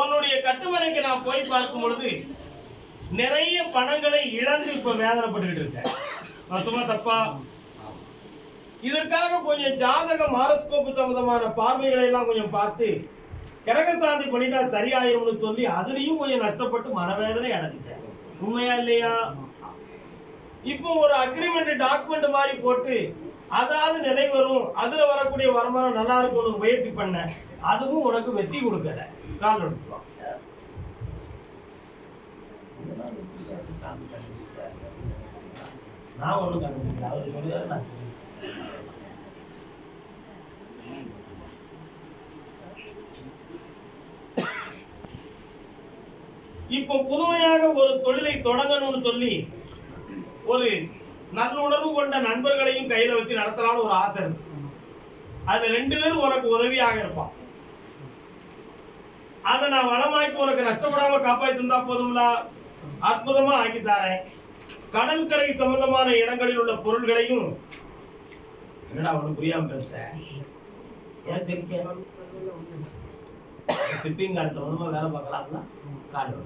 உன்னுடைய கட்டுமனைக்கு நான் போய் பார்க்கும் பொழுது நிறைய பணங்களை இழந்து இப்ப வேதனைப்பட்டுக்கிட்டு இருக்கேன் மொத்தமா தப்பா? இதற்காக கொஞ்சம் ஜாதக மாரத்கோப்பு சம்பந்தமான பார்வைகளை எல்லாம் கொஞ்சம் பார்த்து கிரகத்தாந்தி பண்ணிட்டா சரியாயிரும்னு சொல்லி அதுலயும் கொஞ்சம் நஷ்டப்பட்டு மனவேதனை அடைஞ்சிட்டேன். உண்மையா இல்லையா? இப்போ ஒரு அக்ரிமெண்ட் டாக்குமெண்ட் மாதிரி போட்டு அதாவது நிலை வரும். அதுல வரக்கூடிய வருமானம் நல்லா இருக்கும்னு முயற்சி பண்ண அதுவும் உனக்கு வெற்றி கொடுக்கல. கால் எடுத்துக்கலாம் நான் ஒண்ணும் கண்டுபிடிக்கல அவரு சொல்லுவாரு நான் இப்போ புதுமையாக ஒரு தொழிலை தொடங்கணும்னு சொல்லி ஒரு நல்லுணர்வு கொண்ட நண்பர்களையும் கையில வச்சு நடத்தலாம்னு ஒரு ஆசை இருக்கு. அது ரெண்டு பேரும் உனக்கு உதவியாக இருப்பான். அதை நான் வளமாக்கி உனக்கு நஷ்டப்படாம காப்பாத்தி தந்தா போதும்ல? அற்புதமா ஆக்கி கடற்கரை சம்பந்தமான இடங்களில் உள்ள பொருள்களையும் என்னடா ஒண்ணு புரியாம பேசுறேன் ஏன் சிரிக்க கார்டு சம்பந்தமா வேலை பார்க்கலாம்ல? கார்டு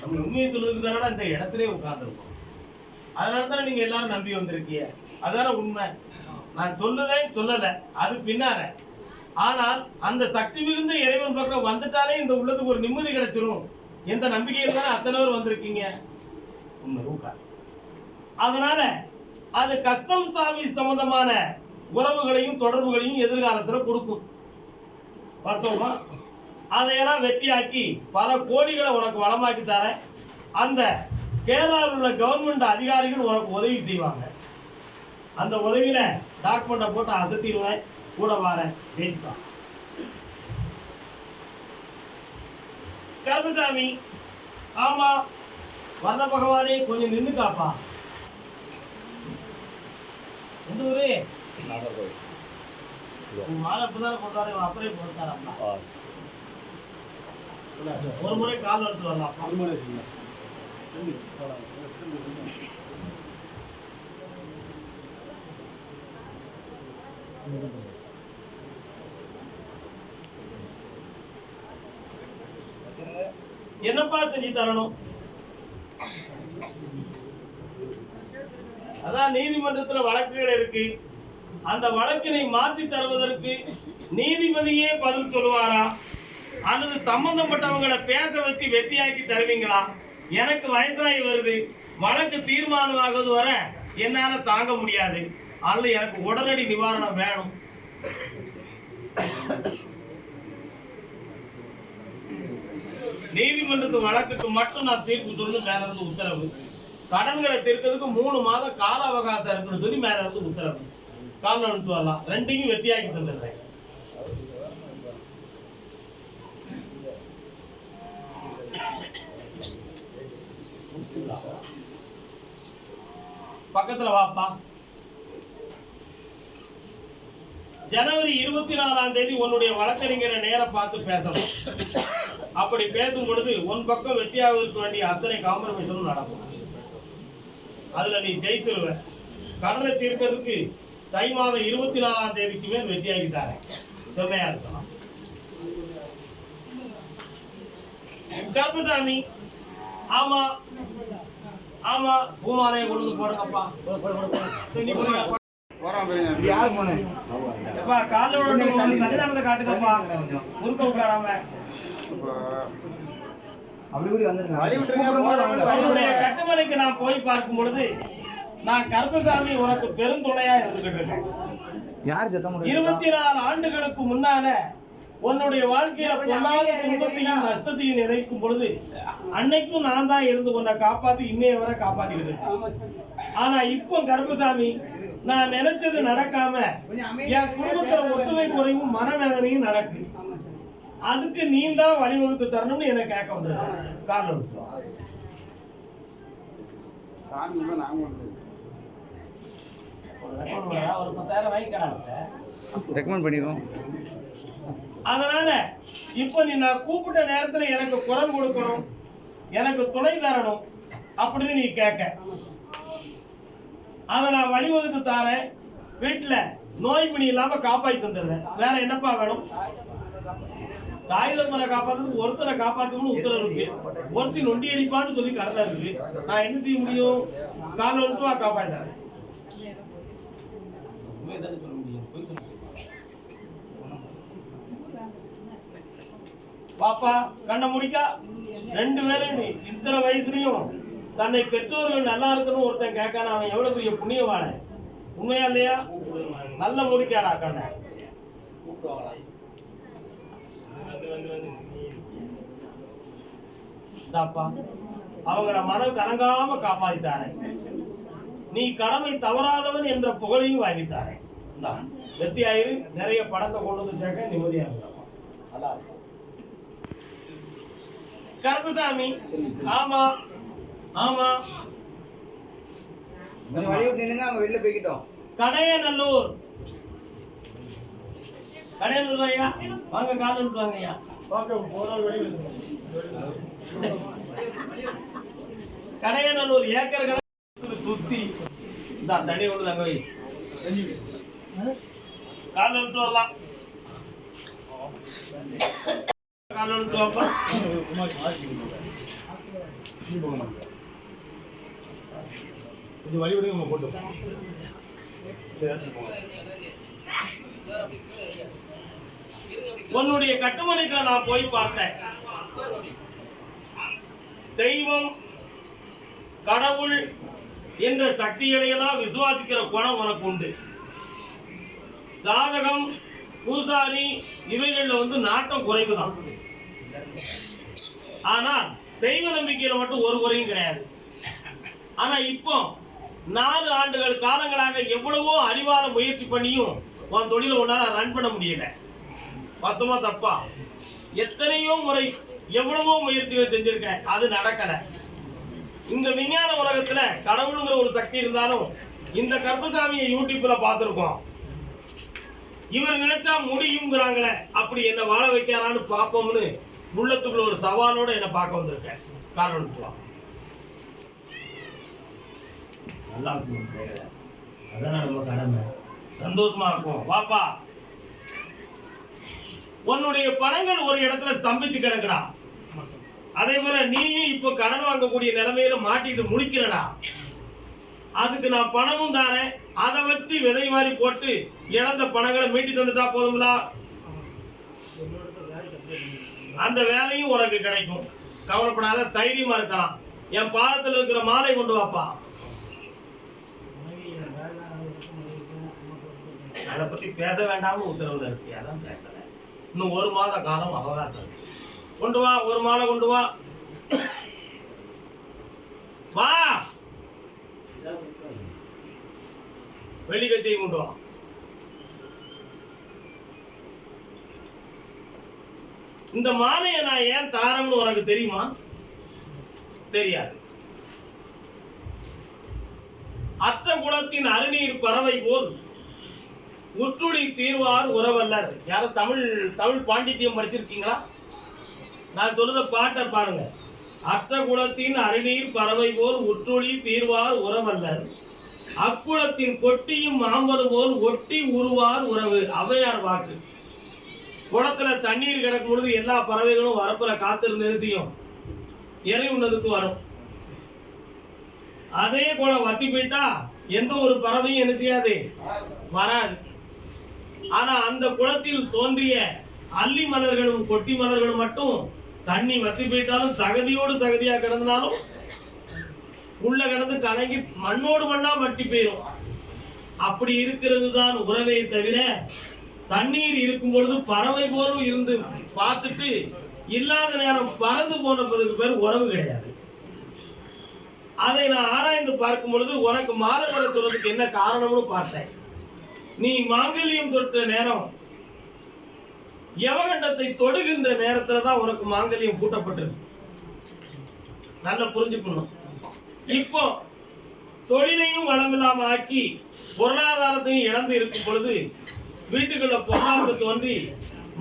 நம்ம உண்மையை சொல்றதுக்கு தானடா இந்த இடத்திலே உட்கார்ந்துருக்கோம். அதனால தான் நீங்க எல்லாரும் நம்பி வந்திருக்கீங்க. அதான உண்மை? நான் சொல்லுதேன் சொல்லல. அது பின்னால. ஆனால் அந்த சக்தி மிகுந்த இறைவன் பக்கம் வந்துட்டாலே இந்த உள்ளத்துக்கு ஒரு நிம்மதி கிடைச்சிரும். எந்த நம்பிக்கையில் தானே அத்தனை பேர் வந்திருக்கீங்க. உண்மை அதனால அது கஸ்டம் சாவி சம்பந்தமான உறவுகளையும் தொடர்புகளையும் எதிர்காலத்துல கொடுக்கும். பார்த்தோமா அதையெல்லாம் வெற்றியாக்கி பல கோடிகளை உனக்கு வளமாக்கி தர அந்த கேரளாவில் உள்ள கவர்மெண்ட் அதிகாரிகள் உனக்கு உதவி செய்வாங்க. அந்த உதவியில டாக்குமெண்ட்டை போட்டு அசத்திடுவேன் கூட வரேன். பேசிக்கலாம் கருப்பசாமி ஆமா வர்ண பகவானே கொஞ்சம் நின்னு காப்பா. எந்த ஊரு? மாலை இப்பதான் கொண்டாடு அப்படியே போட்டாரா ஒரு முறை கால் எடுத்து வரலாம் என்னப்பா செஞ்சு தரணும்? அதான் நீதிமன்றத்துல வழக்குகள் இருக்கு. அந்த வழக்கினை மாற்றி தருவதற்கு நீதிபதியே பதில் சொல்லுவாரா? அல்லது சம்பந்தப்பட்டவங்களை பேச வச்சு வெற்றியாக்கி தருவீங்களா? எனக்கு வயசாகி வருது. வழக்கு தீர்மானம் வர என்னால தாங்க முடியாது. அல்லது எனக்கு உடனடி நிவாரணம் வேணும். நீதிமன்றத்து வழக்குக்கு மட்டும் நான் தீர்ப்பு சொல்லணும் மேல இருந்து உத்தரவு. கடன்களை தீர்க்கிறதுக்கு மூணு மாதம் கால அவகாசம் இருக்குன்னு சொல்லி மேல இருந்து உத்தரவு. காலம் எடுத்து வரலாம். ரெண்டையும் வெற்றியாக்கி தந்துடுறேன். பக்கத்துல வாப்பா. ஜனவரி இருபத்தி நாலாம் தேதி உன்னுடைய வழக்கறிஞரை நேர பார்த்து பேசணும். அப்படி பேசும் பொழுது உன் பக்கம் வெற்றியாவதற்கு வேண்டிய அத்தனை காம்ப்ரமைஸும் நடக்கும். அதுல நீ ஜெயித்துருவ கடனை தீர்க்கிறதுக்கு தை மாதம் இருபத்தி நாலாம் தேதிக்கு மேல் வெற்றியாகி தாரேன். செம்மையா இருக்கலாம் கர்ப்பசாமி ஆமா ஆமா பூமாலையை கொண்டு போடுங்கப்பா. போடுங்க. யார் எப்பா காலைல விட. முறுக்க அப்படி வந்துருங்க கட்டுமனைக்கு நான் போய் பார்க்கும் பொழுது நான் கருப்பசாமி உனக்கு பெருந்துணையா இருந்துகிட்டு இருக்கேன். யார் சத்தம்? இருபத்தி நாலு ஆண்டுகளுக்கு முன்னால உன்னுடைய வாழ்க்கையில பொல்லாத துன்பத்தையும் நஷ்டத்தையும் நினைக்கும் பொழுது அன்னைக்கும் நான் தான் இருந்து உன்னை காப்பாத்தி இன்னைய வரை காப்பாத்திக்கிட்டு இருக்கேன். ஆனா இப்போ கருப்பசாமி நான் நினைச்சது நடக்காம என் குடும்பத்துல ஒற்றுமை குறைவும் மனவேதனையும் நடக்கு. அதுக்கு நீ தான் வழிவகுத்து தரணும்னு என்ன கேட்க வந்தது. காரணம் ஒரு பத்தாயிரம் ரெக்கமெண்ட் பண்ணிடுவோம். அதனால இப்போ நீ நான் கூப்பிட்ட நேரத்துல எனக்கு குரல் கொடுக்கணும் எனக்கு துணை தரணும் அப்படின்னு நீ கேட்க. அதை நான் வழிவகுத்து தாரேன் வீட்டுல நோய் பிணி இல்லாம காப்பாத்தி தந்துடுறேன் வேற என்னப்பா வேணும்? தாய் தந்தரை காப்பாத்துறதுக்கு ஒருத்தரை காப்பாத்தணும்னு உத்தரவு இருக்கு. ஒருத்தி நொண்டி அடிப்பான்னு சொல்லி கடல இருக்கு. நான் என்ன செய்ய முடியும்? கால விட்டு வா காப்பாத்துறேன் பாப்பா கண்ணை முடிக்கா. ரெண்டு பேரும் நீ இத்தனை வயசுலயும் தன்னை பெற்றோர்கள் நல்லா இருக்கணும் ஒருத்தன் கேட்கான அவன் எவ்வளவு பெரிய புண்ணியவான உண்மையா இல்லையா? நல்ல முடிக்காடா கண்ண. வந்து, நீ. அவங்கள மனம் கலங்காம காப்பாத்தித்தாரே. நீ கடமை தவறாதவன் என்ற புகழையும் வாங்கித்தாரே. வெற்றியாயிரு வெற்றி ஆயிரு நிறைய படத்தை கொண்டு வந்து சேர்க்க நிம்மதியா இருக்கலாம் நல்லா கருப்புசாமி ஆமா ஆமா. வெளில போய்கிட்டோம் கடையநல்லூர். கடையநல்லூர் ஐயா. வாங்க கால் விட்டு வாங்க ஐயா. கடையநல்லூர் ஏக்கர் கணக்கு. சுத்தி. இந்த தண்ணி கொண்டு தங்க வை. கால் வரலாம். கால் வாப்பா. கொஞ்சம் வழி விடுங்க நம்ம போட்டு உன்னுடைய கட்டுமனைகளை நான் போய் பார்த்தேன். தெய்வம் கடவுள் என்ற சக்திகளையெல்லாம் விசுவாசிக்கிற குணம் உனக்கு உண்டு. சாதகம் பூசாரி இவைகள்ல வந்து நாட்டம் குறைவுதான். ஆனா தெய்வ நம்பிக்கையில மட்டும் ஒரு குறையும் கிடையாது. ஆனா இப்போ நாலு ஆண்டுகள் காலங்களாக எவ்வளவோ அறிவால முயற்சி பண்ணியும் உன் தொழிலை உன்னால ரன் பண்ண முடியல. மொத்தமா தப்பா? எத்தனையோ முறை எவ்வளவோ முயற்சிகள் செஞ்சிருக்க அது நடக்கல. இந்த விஞ்ஞான உலகத்துல கடவுளுங்கிற ஒரு சக்தி இருந்தாலும் இந்த கர்ப்பசாமியை யூடியூப்ல பார்த்துருக்கோம். இவர் நினைச்சா முடியுங்கிறாங்களே அப்படி என்ன வாழ வைக்கிறான்னு பார்ப்போம்னு உள்ளத்துக்குள்ள ஒரு சவாலோட என்ன பார்க்க வந்திருக்கேன். காரணத்துவம் வா நல்லா அதான் நம்ம கடமை சந்தோஷமா இருக்கும் வாப்பா உன்னுடைய பணங்கள் ஒரு இடத்துல ஸ்தம்பிச்சு கிடக்குடா அதே போல நீயும் இப்போ கடன் வாங்கக்கூடிய நிலைமையில மாட்டிட்டு முடிக்கிறடா அதுக்கு நான் பணமும் தாரேன். அதை வச்சு விதை மாதிரி போட்டு இழந்த பணங்களை மீட்டி தந்துட்டா போதுங்களா அந்த வேலையும் உனக்கு கிடைக்கும். கவலைப்படாத தைரியமா இருக்கலாம். என் பாதத்துல இருக்கிற மாலை கொண்டு வாப்பா. அதை பத்தி பேச வேண்டாம்னு உத்தரவில் இருக்கு. அதான் பேசல இன்னும் ஒரு மாத காலம் அவகாசம் கொண்டு வா ஒரு மாலை கொண்டு வா. வா. வெள்ளி கொண்டு வா. இந்த மாலையை நான் ஏன் தாரம்னு உனக்கு தெரியுமா? தெரியாது. அற்ற குலத்தின் அருநீர் பறவை போல் முற்றுடி தீர்வார் உறவல்லர். யாரும் தமிழ் தமிழ் பாண்டித்யம் படிச்சிருக்கீங்களா? நான் சொல்லுத பாட்டை பாருங்க. அற்ற குலத்தின் அருநீர் பறவை போல் உற்றுளி தீர்வார் உறவல்லர். அக்குளத்தின் கொட்டியும் மாம்பது போல் ஒட்டி உருவார் உறவு. அவையார் வாக்கு. குளத்துல தண்ணீர் கிடக்கும் பொழுது எல்லா பறவைகளும் வரப்புற காத்திருந்து நிறுத்தியும். இறை உண்ணதுக்கு வரும். அதே குளம் வத்தி போயிட்டா எந்த ஒரு பறவையும் என்ன செய்யாது? வராது. ஆனா அந்த குளத்தில் தோன்றிய அல்லி மலர்களும் கொட்டி மலர்களும் மட்டும் தண்ணி வத்தி போயிட்டாலும் தகுதியோடு தகுதியா கிடந்தாலும் உள்ள கிடந்து கலங்கி மண்ணோடு மண்ணா மட்டி போயிடும் அப்படி இருக்கிறது தான் உறவே தவிர தண்ணீர் இருக்கும் பொழுது பறவை போலும் இருந்து பார்த்துட்டு இல்லாத நேரம் பறந்து போனதுக்கு பேர் உறவு கிடையாது. அதை நான் ஆராய்ந்து பார்க்கும் பொழுது உனக்கு மாதவரம் சொல்றதுக்கு என்ன காரணம்னு பார்த்தேன். நீ மாங்கல்யம் தொட்ட நேரம் யவகண்டத்தை தொடுகின்ற நேரத்துல தான் உனக்கு மாங்கல்யம் பூட்டப்பட்டது. நல்லா புரிஞ்சுக்கணும். இப்போ தொழிலையும் வளமில்லாம ஆக்கி பொருளாதாரத்தையும் இழந்து இருக்கும் பொழுது வீட்டுக்குள்ள பொருளாதார தோன்றி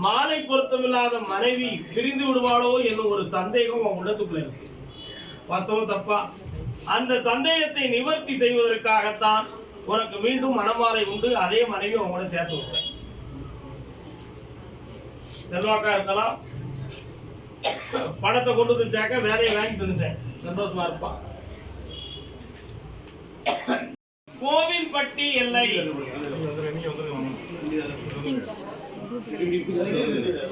மாலை பொருத்தமில்லாத மனைவி பிரிந்து விடுவாளோ என்னும் ஒரு சந்தேகம் அவன் உள்ளத்துக்குள்ள இருக்கு. பார்த்தோம் தப்பா. அந்த சந்தேகத்தை நிவர்த்தி செய்வதற்காகத்தான் உனக்கு மீண்டும் மனமாறை உண்டு அதே மனைவி உங்களோட சேர்த்து விடுறேன். செல்வாக்கா இருக்கலாம். பணத்தை கொண்டு வந்து சேர்க்க வேலையை வாங்கி தந்துட்டேன். சந்தோஷமா இருப்பா. கோவில்பட்டி எல்லை.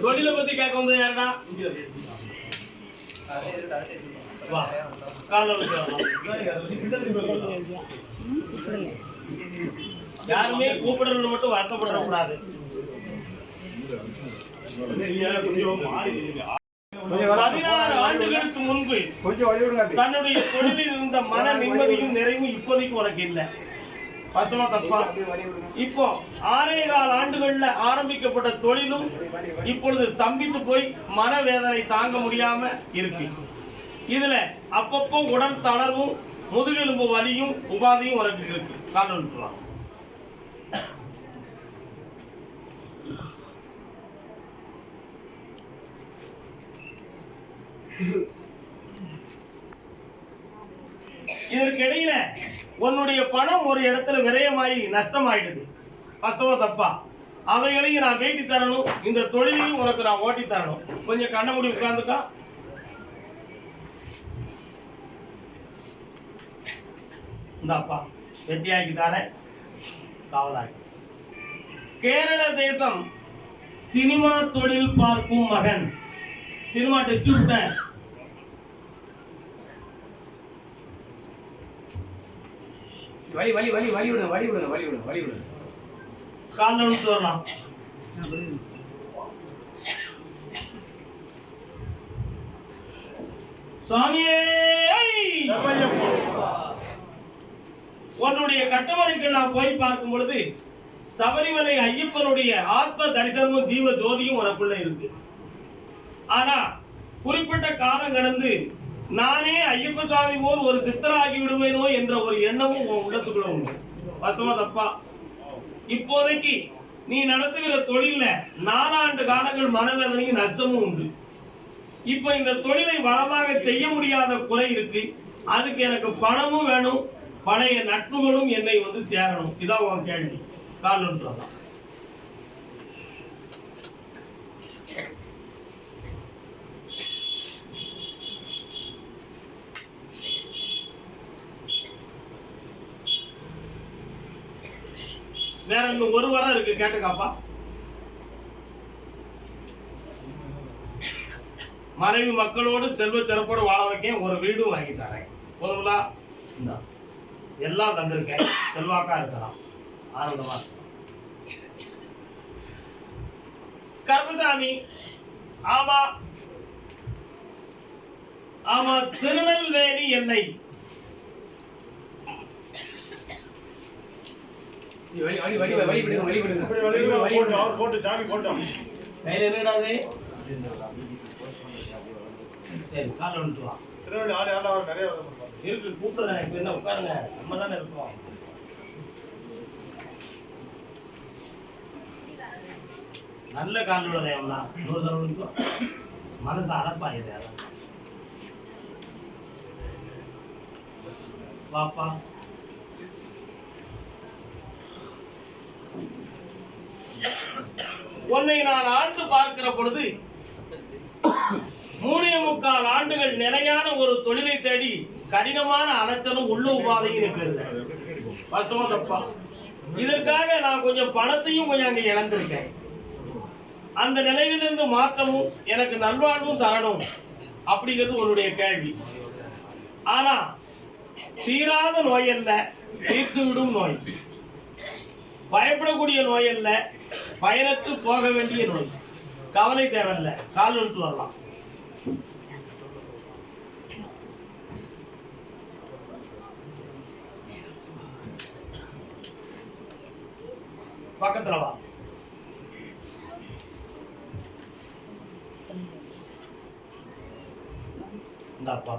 தொழில பத்தி கேட்க வந்தது யாருடா வா காலைல யாருமே கூப்பிடுறது மட்டும் வருத்தப்பட கூடாது பதினாறு ஆண்டுகளுக்கு முன்பு தன்னுடைய தொழிலில் இருந்த மன நிம்மதியும் நிறைவும் இப்போதைக்கு உனக்கு இல்லை. பத்தமா தப்பா? இப்போ ஆறே கால் ஆண்டுகள்ல ஆரம்பிக்கப்பட்ட தொழிலும் இப்பொழுது ஸ்தம்பித்து போய் மனவேதனை தாங்க முடியாம இருக்கு. இதுல அப்பப்போ உடல் தளர்வும் முதுகெலும்பு வலியும் உபாதையும் உனக்கு இருக்கு. கால் இதற்கிடையில உன்னுடைய பணம் ஒரு இடத்துல விரயமாயி நஷ்டமாயிடுது. வாஸ்தவா தப்பா. அவைகளையும் நான் வேட்டி தரணும் இந்த தொழிலையும் உனக்கு நான் ஓட்டி தரணும் கொஞ்சம் கண்ண முடி உட்கார்ந்துக்கா இந்தாப்பா வெட்டியாக்கி தரேன். காவலாக்கி கேரள தேசம் சினிமா தொழில் பார்க்கும் மகன். சினிமா டிஸ்ட்ரிபியூட்டர் வழி வழி வழி வழி விடுங்க வழி விடுங்க வழி விடுங்க வழி விடுங்க. காலில் விழுத்து வரலாம் சுவாமியே உன்னுடைய கட்டமறைக்கு நான் போய் பார்க்கும் பொழுது சபரிமலை ஐயப்பனுடைய ஆத்ம தரிசனமும் ஜீவ ஜோதியும் உனக்குள்ள இருக்கு. ஆனா குறிப்பிட்ட காலம் கடந்து நானே ஐயப்ப சுவாமி போல் ஒரு சித்தராகி விடுவேனோ என்ற ஒரு எண்ணமும் உன் உள்ளத்துக்குள்ள உண்டு. வாஸ்தவமா தப்பா? இப்போதைக்கு நீ நடத்துகிற தொழில நாலாண்டு காலங்கள் மனவேதனையும் நஷ்டமும் உண்டு. இப்ப இந்த தொழிலை வளமாக செய்ய முடியாத குறை இருக்கு. அதுக்கு எனக்கு பணமும் வேணும் பழைய நட்புகளும் என்னை வந்து சேரணும். இதான் உன் கேள்வி. கால் சொல்லலாம் வேற இன்னும் ஒரு வாரம் இருக்கு கேட்டுக்காப்பா. மனைவி மக்களோடு செல்வ சிறப்போடு வாழ வைக்க ஒரு வீடும் வாங்கி தரேன். போதுங்களா இந்த. எல்லாம் தந்திருக்கேன். செல்வாக்கா இருக்கலாம். ஆனந்தமா. கருப்பசாமி ஆமா. ஆமா திருநெல்வேலி எல்லை சரி காலைல வந்துட்டு வா. திருநெல்வேலி ஆடு ஆடா அவர் நிறைய வருது. இருக்கு கூப்பிடுறேன். இப்போ என்ன உட்காருங்க. நம்ம தானே இருக்கோம். நல்ல கால் விடுறேன் நூறு தடவைக்கும் மனசு அறப்பா இது அதான். வாப்பா. உன்னை நான் ஆழ்ந்து பார்க்கிற பொழுது மூணே முக்கால் ஆண்டுகள் நிலையான ஒரு தொழிலை தேடி கடினமான அலைச்சலும் உள்ள உபாதையும் இருக்குது இருந்தேன் தப்பா. இதற்காக நான் கொஞ்சம் பணத்தையும் கொஞ்சம் அங்க இழந்திருக்கேன். அந்த நிலையிலிருந்து மாற்றமும் எனக்கு நல்வாழ்வும் தரணும் அப்படிங்கிறது உன்னுடைய கேள்வி. ஆனா தீராத நோய் அல்ல தீர்த்து விடும் நோய். பயப்படக்கூடிய நோய் அல்ல பயணத்து போக வேண்டிய நோய். கவலை தேவையில்ல. கால் விட்டு வரலாம். பக்கத்துல வா. இந்தாப்பா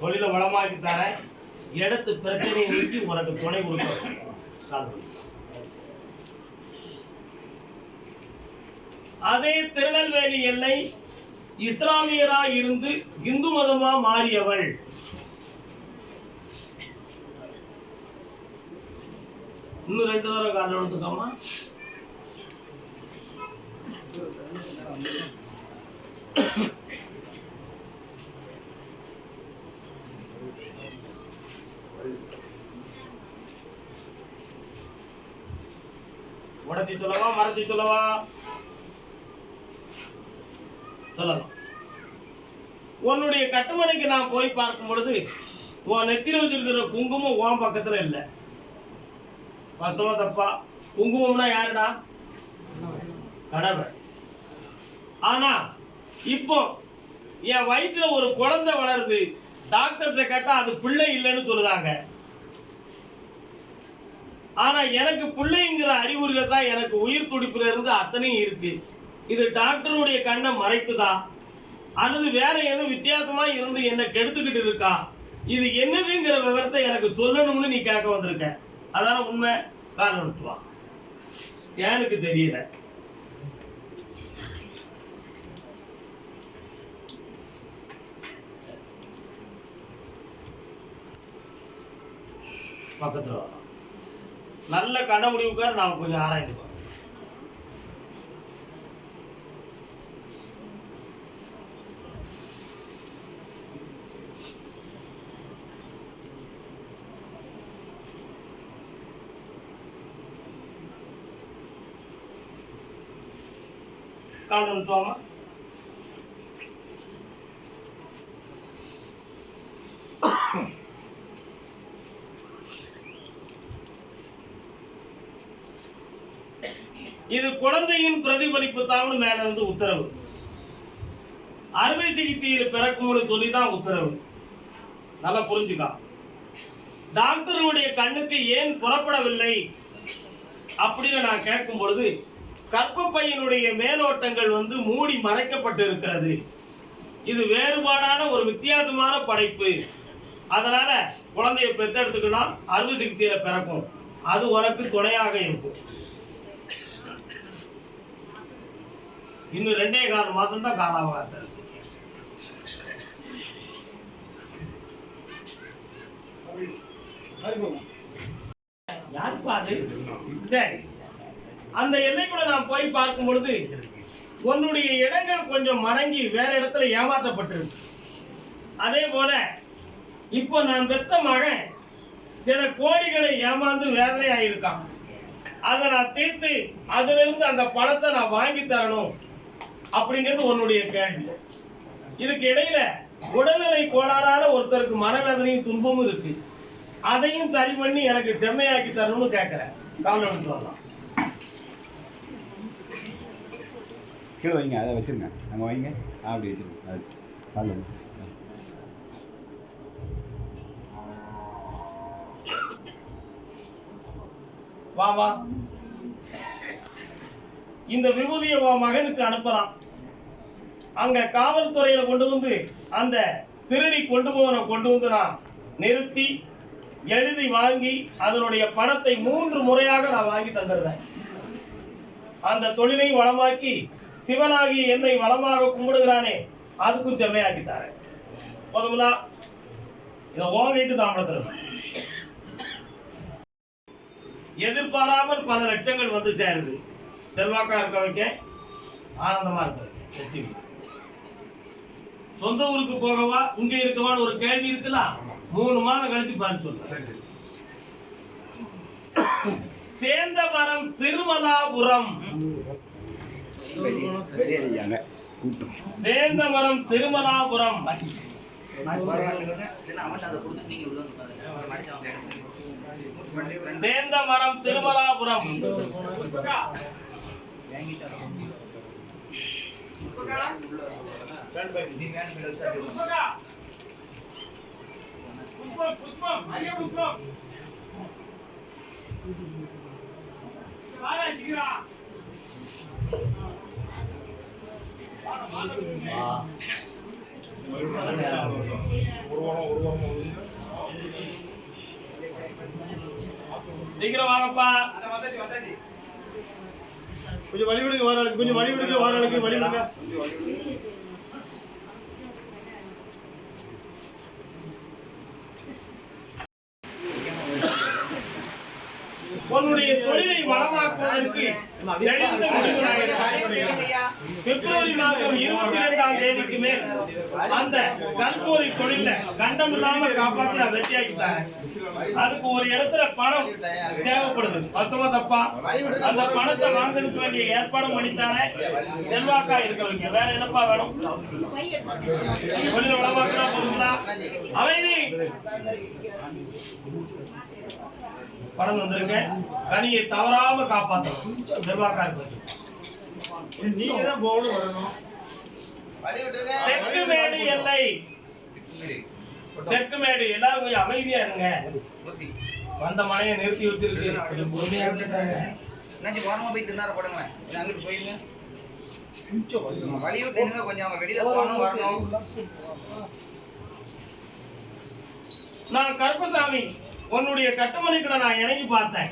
தொழில வளமாக்கி தரேன் இடத்து பிரச்சனையை நீக்கி உனக்கு துணை கொடுக்க அதே திருநெல்வேலி எல்லை இஸ்லாமியரா இருந்து இந்து மதமா மாறியவள். இன்னும் ரெண்டு தடவை காலில் விழுந்துக்கோமா உடச்சி சொல்லவா மரத்தி சொல்லவா? சொல்லலாம். உன்னுடைய கட்டுமனைக்கு நான் போய் பார்க்கும் பொழுது உன் நெத்தில வச்சிருக்கிற குங்குமம் உன் பக்கத்துல இல்ல. வாஸ்தவா தப்பா குங்குமம்னா யாருடா? கடவுள். ஆனா இப்போ என் வயிற்றுல ஒரு குழந்தை வளருது. டாக்டர்கிட்ட கேட்டா அது பிள்ளை இல்லைன்னு சொல்லுதாங்க. ஆனா எனக்கு பிள்ளைங்கிற அறிகுறியில தான் எனக்கு உயிர் துடிப்புல இருந்து அத்தனையும் இருக்கு. இது டாக்டருடைய கண்ணை மறைத்துதான் அல்லது வேற எதுவும் வித்தியாசமா இருந்து என்ன கெடுத்துக்கிட்டு இருக்கா? இது என்னதுங்கிற விவரத்தை எனக்கு சொல்லணும்னு நீ கேட்க வந்திருக்க. அதான உண்மை? காரணம் வா. எனக்கு தெரியல. பக்கத்துல நல்ல கண்ண முடிவுக்கார் நாம கொஞ்சம் ஆராய்ந்து பார்ப்போம். காரணம் இது குழந்தையின் பிரதிபலிப்பு தான் மேல இருந்து உத்தரவு. அறுவை சிகிச்சையில் பிறக்கும்னு சொல்லி தான் உத்தரவு. நல்லா புரிஞ்சுக்கா. டாக்டருடைய கண்ணுக்கு ஏன் புறப்படவில்லை? அப்படின்னு நான் கேட்கும் பொழுது கற்பப்பையினுடைய மேலோட்டங்கள் வந்து மூடி மறைக்கப்பட்டு இருக்கிறது இது வேறுபாடான ஒரு வித்தியாசமான படைப்பு. அதனால குழந்தைய பெத்தெடுத்துக்கலாம் அறுபது சிகிச்சையில பிறக்கும். அது உனக்கு துணையாக இருக்கும். இன்னும் ரெண்டே கால் மாதம் தான் கால அவகாசம் யாருப்பா அது? சரி. அந்த எல்லைக்குள்ள நான் போய் பார்க்கும் பொழுது உன்னுடைய இடங்கள் கொஞ்சம் மடங்கி வேற இடத்துல ஏமாற்றப்பட்டிருக்கு. அதே போல இப்போ நான் பெத்த மகன் சில கோடிகளை ஏமாந்து வேதனை ஆயிருக்கான் அதை நான் தீர்த்து அதிலிருந்து அந்த பணத்தை நான் வாங்கி தரணும் அப்படிங்கிறது உன்னுடைய கேள்வி. இதுக்கு இடையில உடல்நிலை கோளாறால ஒருத்தருக்கு மனவேதனையும் துன்பமும் இருக்கு. அதையும் சரி பண்ணி எனக்கு செம்மையாக்கி தரணும்னு கேட்கிறேன் கவனம் வரலாம் கீழே வைங்க அதை வச்சுருங்க. அங்கே வைங்க. அப்படி வச்சுருங்க. அது காலில் வா வா. இந்த விபூதியை உன் மகனுக்கு அனுப்பலாம். அங்க காவல்துறையில கொண்டு வந்து அந்த திருடி கொண்டு போவனை கொண்டு வந்து நான் நிறுத்தி எழுதி வாங்கி அதனுடைய பணத்தை மூன்று முறையாக நான் வாங்கி தந்துடுறேன். அந்த தொழிலை வளமாக்கி சிவனாகி என்னை வளமாக கும்பிடுகிறானே அதுக்கும் செம்மையாக்கி தரேன். போதுங்களா இதை ஓன் வீட்டு தாம்பளத்தில் எதிர்பாராமல் பல லட்சங்கள் வந்து சேருது. செல்வாக்கா இருக்க வைக்க ஆனந்தமா இருக்கு. சொந்த ஊருக்கு போகவா இங்க இருக்கவான்னு ஒரு கேள்வி இருக்குல்ல? மூணு மாதம் கழிச்சு பார்த்து சொல்றேன். சேந்தவரம் திருமலாபுரம் வெளியே வைங்க கூட்டம் சேந்தமரம் திருமலாபுரம். சேந்தமரம் திருமலாபுரம். ஒரு வாரம் ஒரு வாரம் ஆகுது. சீக்கிரம் வாங்கப்பா. கொஞ்சம் வழி விடுங்க வார கொஞ்சம் வழி விடுங்க வார வழி விடுங்க உன்னுடைய தொழிலை வளமாக்குவதற்கு தெளிந்த முடிவு பிப்ரவரி மாதம் இருபத்தி இரண்டாம் தேதிக்கு மேல் அந்த கற்பூரி தொழில கண்டம் இல்லாம காப்பாத்தி நான் வெற்றியாக்கி அதுக்கு ஒரு இடத்துல பணம் தேவைப்படுது. மொத்தமா தப்பா? அந்த பணத்தை வாங்குறதுக்கு வேண்டிய ஏற்பாடும் பண்ணித்தாரே செல்வாக்கா இருக்க வைக்க வேற என்னப்பா வேணும்? தொழில் வளமாக்குனா போதுங்களா? அமைதி! பணம் வந்திருக்கேன் கனியை தவறாம காப்பாத்தணும். செல்வாக்கா நீங்க தான் வரணும். தெற்கு மேடு எல்லை. தெற்கு மேடு. எல்லாரும் கொஞ்சம் அமைதியா இருங்க. வந்த மனையை நிறுத்தி வச்சிருக்கு. கொஞ்சம் பொறுமையா இருந்துட்டாங்க என்னாச்சு ஓரமா போய் தின்னார கொஞ்சம் அங்கிட்டு போயிருங்க. கொஞ்சம் அவங்க வெளியில போகணும் வரணும். நான் கருப்பசாமி. உன்னுடைய கட்டுமணிக்குள்ள நான் இறங்கி பார்த்தேன்.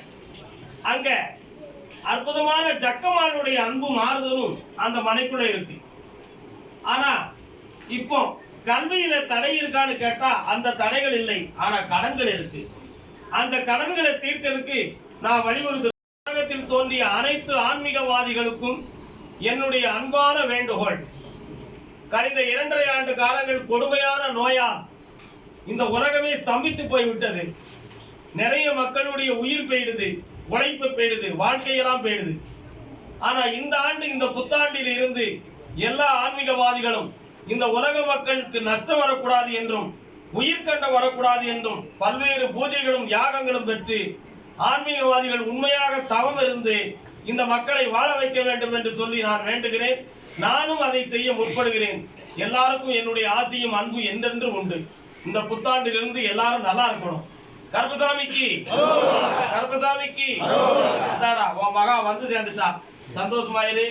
அங்க அற்புதமான ஜக்கமானுடைய அன்பு மாறுதலும் அந்த மனைக்குள்ள இருக்கு. ஆனா இப்போ கல்வியில தடை இருக்கான்னு கேட்டா அந்த தடைகள் இல்லை ஆனா கடன்கள் இருக்கு. அந்த கடன்களை தீர்க்கிறதுக்கு நான் வழிவகுத்து உலகத்தில் தோன்றிய அனைத்து ஆன்மீகவாதிகளுக்கும் என்னுடைய அன்பான வேண்டுகோள். கடந்த இரண்டரை ஆண்டு காலங்கள் கொடுமையான நோயால் இந்த உலகமே ஸ்தம்பித்து போய்விட்டது. நிறைய மக்களுடைய உயிர் போயிடுது உழைப்பு போயிடுது வாழ்க்கையெல்லாம் போயிடுது. ஆனா இந்த ஆண்டு இந்த புத்தாண்டில் இருந்து எல்லா ஆன்மீகவாதிகளும் இந்த உலக மக்களுக்கு நஷ்டம் வரக்கூடாது என்றும் உயிர்கண்ட வரக்கூடாது என்றும் பல்வேறு பூஜைகளும் யாகங்களும் பெற்று ஆன்மீகவாதிகள் உண்மையாக தவம் இருந்து இந்த மக்களை வாழ வைக்க வேண்டும் என்று சொல்லி நான் வேண்டுகிறேன். நானும் அதை செய்ய முற்படுகிறேன். எல்லாருக்கும் என்னுடைய ஆசையும் அன்பு என்றென்று உண்டு. இந்த புத்தாண்டிலிருந்து எல்லாரும் நல்லா இருக்கணும். கர்பசாமிக்கு கர்பசாமிக்கு இந்தாடா உன் மகா வந்து சேர்ந்துட்டா சந்தோஷமாயிரு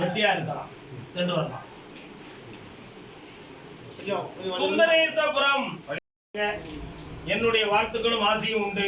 வெட்டியா இருக்கலாம் சென்று வரலாம். சுந்தரேசபுரம் என்னுடைய வாழ்த்துக்களும் ஆசையும் உண்டு.